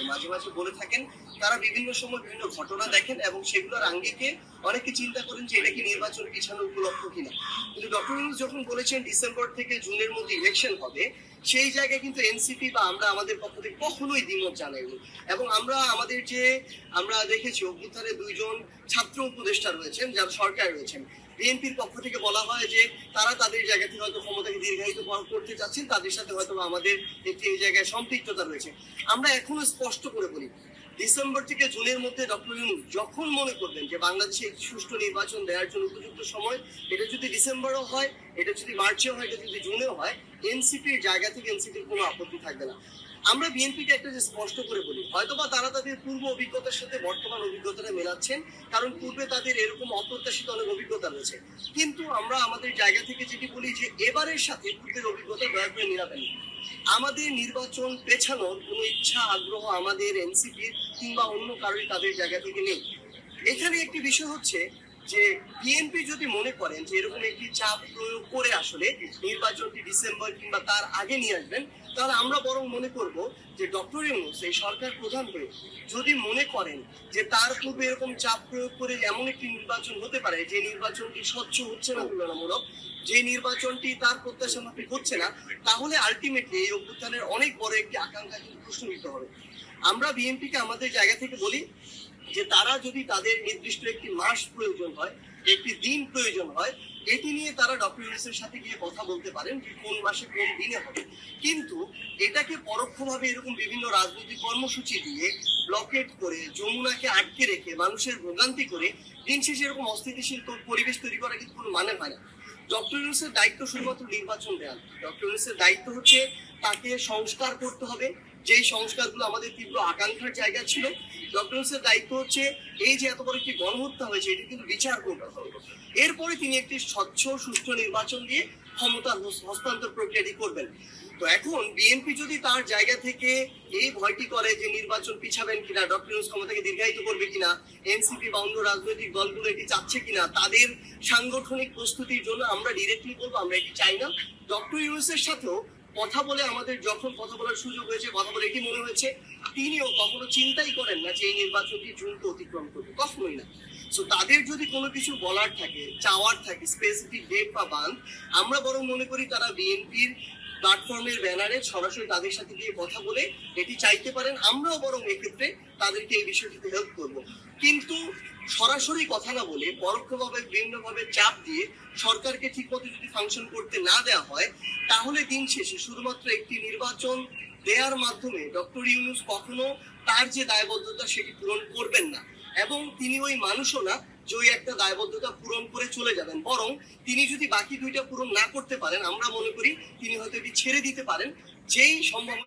কিন্তু মাঝে মাঝে বলে থাকেন, তারা বিভিন্ন সময় বিভিন্ন ঘটনা দেখেন এবং সেগুলোর আঙ্গিকে অনেকে চিন্তা করেন যে এটা কি নির্বাচন পিছানো উপলক্ষ কিনা। কিন্তু ডক্টর ইউনুস যখন বলেছেন ডিসেম্বর থেকে জুনের মধ্যে ইলেকশন হবে, সেই জায়গায় কিন্তু এনসিপি বা আমরা আমাদের পক্ষ থেকে কখনোই দ্বিমত জানাইনি। এবং আমরা আমাদের যে, আমরা দেখেছি অভ্যুত্থানে দুইজন ছাত্র উপদেষ্টা রয়েছেন, যারা সরকার রয়েছেন। বিএনপির পক্ষ থেকে বলা হয় যে তারা তাদের জায়গা থেকে হয়তো ক্ষমতাকে দীর্ঘায়িত করা- করতে চাচ্ছেন তাদের সাথে হয়তো আমাদের একটি এই জায়গায় সম্পৃক্ততা রয়েছে। আমরা এখনও স্পষ্ট করে বলি ডিসেম্বর থেকে জুনের মধ্যে ডক্টর ইউনুস যখন মনে করবেন যে বাংলাদেশে সুষ্ঠু নির্বাচন দেওয়ার জন্য উপযুক্ত সময়, এটা যদি ডিসেম্বরও হয়, এটা যদি মার্চেও হয়, এটা যদি জুনেও হয়, এনসিপির জায়গা থেকে এনসিপির কোনো আপত্তি থাকবে না আমরা বিএনপিকে একটা যে স্পষ্ট করে বলি, হয়তোবা তারা তাদের পূর্ব অভিজ্ঞতার সাথে বর্তমান অভিজ্ঞতাটা মেলাচ্ছেন, কারণ পূর্বে তাদের এরকম অপ্রত্যাশিত অনেক অভিজ্ঞতা রয়েছে কিন্তু আমরা আমাদের জায়গা থেকে যেটি বলি যে এবারের সাথে পূর্বের অভিজ্ঞতা দয়া করে মিলাবেন না। আমাদের নির্বাচন পেছানোর কোনো ইচ্ছা, আগ্রহ আমাদের এনসিপির কিংবা অন্য কারোর তাদের জায়গা থেকে নেই। এখানে একটি বিষয় হচ্ছে যে বিএনপি যদি মনে করেন যে এরকম একটি চাপ প্রয়োগ করে আসলে নির্বাচনটি ডিসেম্বর কিংবা তার আগে নিয়ে আসবেন, তাহলে আমরা বরং মনে করব যে ডক্টর ইউনুস, এই সরকার প্রধান হয়ে যদি মনে করেন যে তার পূর্বে এরকম চাপ প্রয়োগ করে এমন একটি নির্বাচন হতে পারে যে নির্বাচনটি স্বচ্ছ হচ্ছে না তুলনামূলক, যে নির্বাচনটি তার প্রত্যাশা মাফিক হচ্ছে না, তাহলে আলটিমেটলি এই অভ্যুত্থানের অনেক বড় একটি আকাঙ্ক্ষা কিন্তু প্রশ্নবিদ্ধ হবে। আমরা বিএনপিকে আমাদের জায়গা থেকে বলি যে তারা যদি তাদের নির্দিষ্ট একটি মাস প্রয়োজন হয়, একটি দিন প্রয়োজন হয়, এটি নিয়ে তারা ডক্টর সাথে গিয়ে কথা বলতে পারেন যে কোন মাসে কোন দিনে হবে কিন্তু এটাকে পরোক্ষভাবে এরকম বিভিন্ন রাজনৈতিক কর্মসূচি দিয়ে ব্লকেট করে, যমুনাকে আটকে রেখে, মানুষের ভোগান্তি করে, দিন শেষে এরকম অস্থিতিশীল পরিবেশ তৈরি করা কিন্তু কোনো মানে হয় না ডক্টর ইউনুসের দায়িত্ব শুধুমাত্র নির্বাচন দেওয়া। ডক্টর ইউনুসের দায়িত্ব হচ্ছে তাকে সংস্কার করতে হবে যেই সংস্কারগুলো আমাদের তীব্র আকাঙ্ক্ষার জায়গা ছিল ডক্টর ইউনুসের দায়িত্ব হচ্ছে এই যে এত বড় একটি গণহত্যা হয়েছে এটি কিন্তু বিচার করতে হবে। এরপরে তিনি একটি স্বচ্ছ, সুষ্ঠু নির্বাচন দিয়ে ক্ষমতা হস্তান্তর প্রক্রিয়াটি করবেন। তো এখন বিএনপি যদি তার জায়গা থেকে এই ভয়টি করে যে নির্বাচন পিছাবেন কিনা ডক্টর ইউনুস ক্ষমতাকে দীর্ঘায়িত করবে কিনা এনসিপি বা অন্য রাজনৈতিক দলগুলো এটি চাচ্ছে কিনা, তাদের সাংগঠনিক প্রস্তুতির জন্য আমরা ডিরেক্টলি বলব, আমরা এটি চাই না। ডক্টর ইউনুসের সাথেও কথা বলে আমাদের যখন কথা বলার সুযোগ হয়েছে, কথা বলে এটি মনে হয়েছে? তিনিও কখনো চিন্তাই করেন না যে এই নির্বাচনটি জুনকে অতিক্রম করবে। কখনোই না। সো তাদের যদি কোনো কিছু বলার থাকে, চাওয়ার থাকে স্পেসিফিক ডেট বা বান আমরা বরং মনে করি তারা বিএনপির প্ল্যাটফর্মের ব্যানারে সরাসরি তাদের সাথে গিয়ে কথা বলে এটি চাইতে পারেন। আমরাও বরং এক্ষেত্রে তাদেরকে এই বিষয়টিতে হেল্প করব। কিন্তু সরাসরি কথা না বলে পরোক্ষভাবে বিভিন্নভাবে চাপ দিয়ে সরকারকে ঠিকমতো যদি ফাংশন করতে না দেওয়া হয় তাহলে দিন শেষে শুধুমাত্র একটি নির্বাচন দেওয়ার মাধ্যমে ডক্টর ইউনুস কখনো তার যে দায়বদ্ধতা সেটি পূরণ করবেন না। এবং তিনি ওই মানুষও না যে ওই একটা দায়বদ্ধতা পূরণ করে চলে যাবেন। বরং তিনি যদি বাকি দুইটা পূরণ না করতে পারেন, আমরা মনে করি তিনি হয়তো এটি ছেড়ে দিতে পারেন। যেই সম্ভাবনা